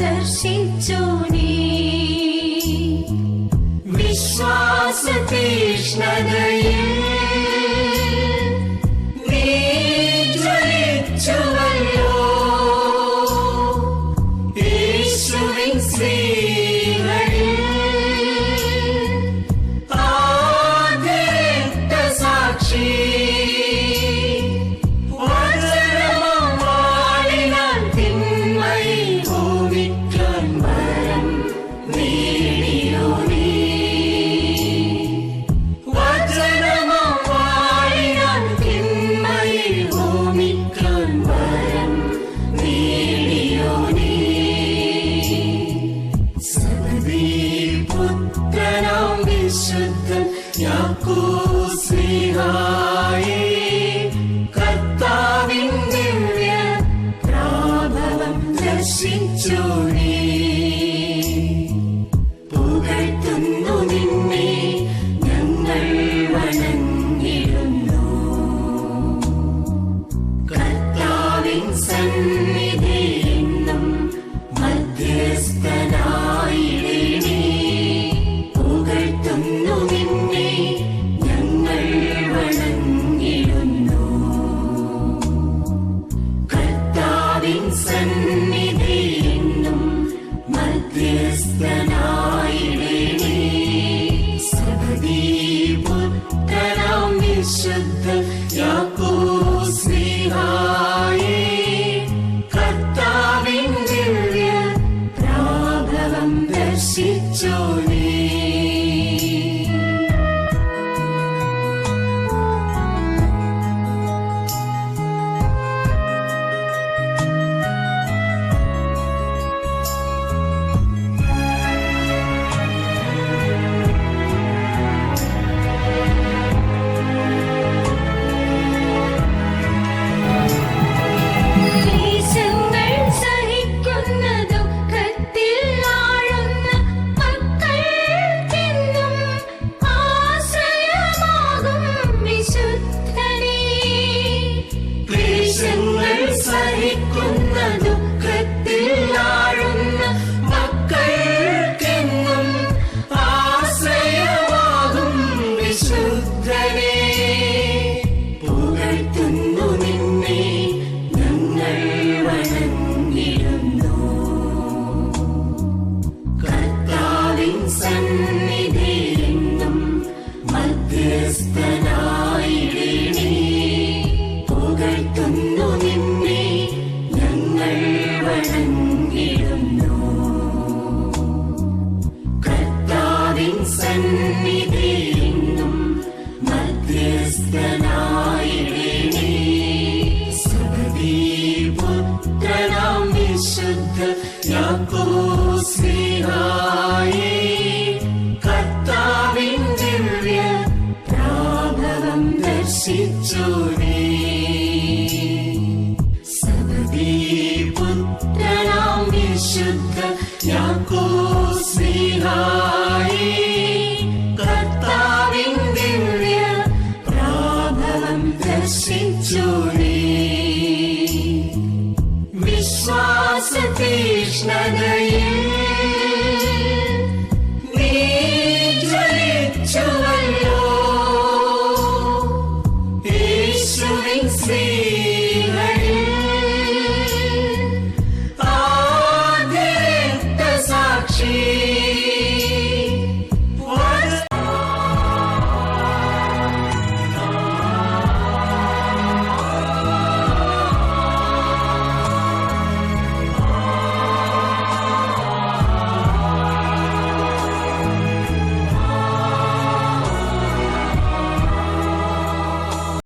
ദർശിച്ചോനേ. വിശ്വാസതീഷ്ണതയിൽ നീ ജ്വലിച്ചോ should the സന്നിധിയെന്നും മധ്യസ്ഥനായിടണേ പുകഴ്ത്തുന്നു നിന്നെ ഞങ്ങൾ വണങ്ങിടുന്നു. കർത്താവിൻ സന്നിധിയെന്നും മധ്യസ്ഥനായിടണേ സുഗതീപുത്രനാം വിശുദ്ധ യാക്കോ yako sina